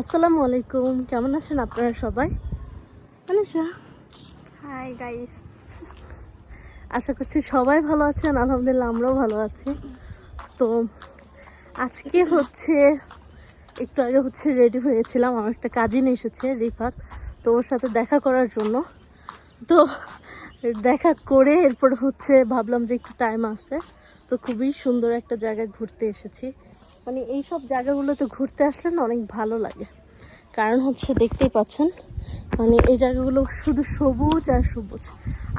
আসসালামু আলাইকুম। কেমন আছেন আপনারা সবাই? আনিশা হাই গাইস আশা করছি সবাই ভালো আছেন আলহামদুলিল্লাহ আমরাও ভালো আছি। তো আজকে হচ্ছে একটু আগে হচ্ছে রেডি হয়েছিলাম আমার একটা কাজিন এসেছে রিফাত। তো ওর সাথে দেখা করার জন্য। তো দেখা করে এরপর হচ্ছে ভাবলাম যে একটু টাইম আছে। তো খুবই সুন্দর একটা জায়গায় ঘুরতে এসেছি। মানে এই সব জায়গাগুলোতে ঘুরতে আসলে না অনেক ভালো লাগে। কারণ হচ্ছে দেখতেই পাচ্ছেন মানে এই জায়গাগুলো শুধু সবুজ আর সবুজ।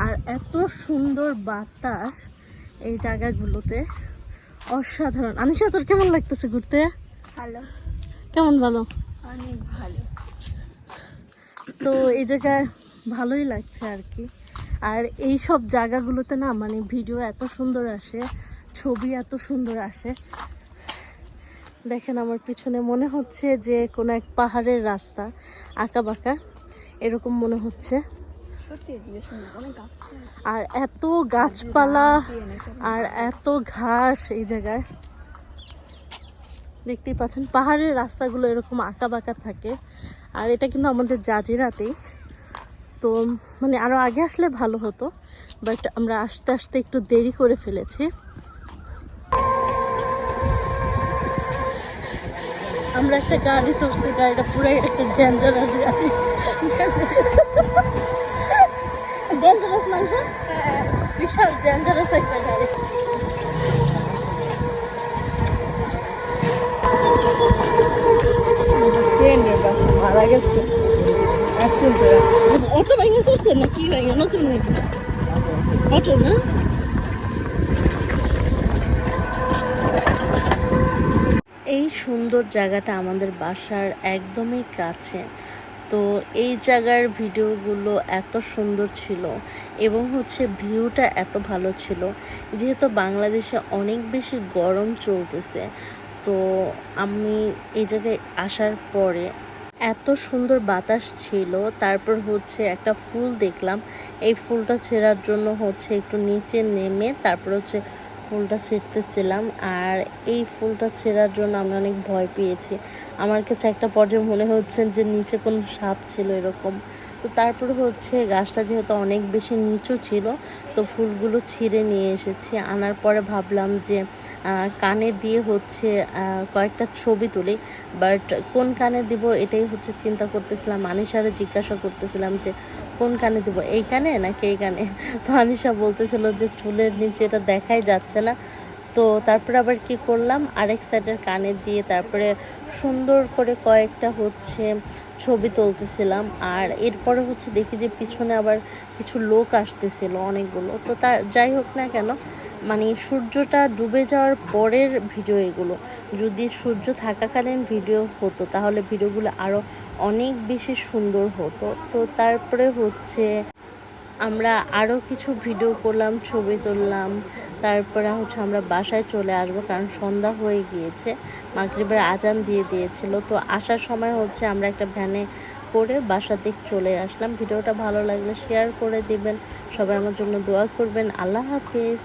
আর এত সুন্দর বাতাস এই জায়গাগুলোতে। অসাধারণ। আনিশা তোর কেমন লাগতেছে ঘুরতে? ভালো। কেমন ভালো? অনেক ভালো। তো এই জায়গায় ভালোই লাগছে আর কি। আর এই সব জায়গাগুলোতে না মানে ভিডিও এত সুন্দর আসে ছবি এত সুন্দর আসে। দেখেন আমার পিছনে মনে হচ্ছে যে কোনো এক পাহাড়ের রাস্তা আঁকা বাঁকা এরকম মনে হচ্ছে। আর এত গাছপালা আর এত ঘাস এই জায়গায়। দেখতেই পাচ্ছেন পাহাড়ের রাস্তাগুলো এরকম আঁকা বাঁকা থাকে। আর এটা কিন্তু আমাদের জাজিরাতেই। তো মানে আরও আগে আসলে ভালো হতো বাট আমরা আস্তে আস্তে একটু দেরি করে ফেলেছি। আমরা একটা গাড়ি ধরছি, গাড়িটা পুরাই একটা ডেঞ্জারাস গাড়ি। ডেঞ্জারাস না? বিশাল ডেঞ্জারাস একটা গাড়ি। মারা গেছে অ্যাক্সিডেন্ট অটো ভেঙে করছে না কি ভেঙে নতুন ভেঙে অটো না এই সুন্দর জায়গাটা আমাদের বাসার একদমই কাছে। তো এই জায়গার ভিডিওগুলো এত সুন্দর ছিল এবং হচ্ছে ভিউটা এত ভালো ছিল। যেহেতু বাংলাদেশে অনেক বেশি গরম চলতেছে, তো আমি এই জায়গায় আসার পরে এত সুন্দর বাতাস ছিল, তারপর হচ্ছে একটা ফুল দেখলাম। এই ফুলটা ছেঁড়ার জন্য হচ্ছে একটু নিচে নেমে তারপর হচ্ছে ফুলটা ছিঁড়তেছিলাম আর এই ফুলটা ছেঁড়ার জন্য আমরা অনেক ভয় পেয়েছি। আমার কাছে একটা পর্যায়ে মনে হচ্ছে যে নিচে কোনো সাপ ছিল এরকম। তো তারপর হচ্ছে গাছটা যেহেতু অনেক বেশি নিচু ছিল, তো ফুলগুলো ছিঁড়ে নিয়ে এসেছি। আনার পরে ভাবলাম যে কানে দিয়ে হচ্ছে কয়েকটা ছবি তুলি, বাট কোন কানে দিব এটাই হচ্ছে চিন্তা করতেছিলাম। আনিশারে জিজ্ঞাসা করতেছিলাম যে, কোন কানে দিব, এই কানে নাকি এই কানে? তো আনিশা বলতেছিল যে, চুলের নিচে এটা দেখাই যাচ্ছে না। তো তারপরে আবার কি করলাম? আরেক সাইডের কানে দিয়ে তারপরে সুন্দর করে কয়েকটা হচ্ছে ছবি তুলতেছিলাম। আর এরপরে হচ্ছে দেখি যে পিছনে আবার কিছু লোক আসতেছিল অনেকগুলো। তো তার যাই হোক না কেন মানে সূর্যটা ডুবে যাওয়ার পরের ভিডিও এগুলো। যদি সূর্য থাকাকালীন ভিডিও হতো, তাহলে ভিডিওগুলো আরও অনেক বেশি সুন্দর হতো। তো তারপরে হচ্ছে আমরা আরও কিছু ভিডিও করলাম, ছবি তুললাম। তারপরে হচ্ছে আমরা বাসায় চলে আসব, কারণ সন্ধ্যা হয়ে গিয়েছে। মাগরিবের আজান দিয়ে দিয়েছিল। তো আসার সময় হচ্ছে আমরা একটা ভ্যানে করে বাসা দিক চলে আসলাম। ভিডিওটা ভালো লাগলে শেয়ার করে দিবেন। সবাই আমার জন্য দোয়া করবেন। আল্লাহ হাফিজ।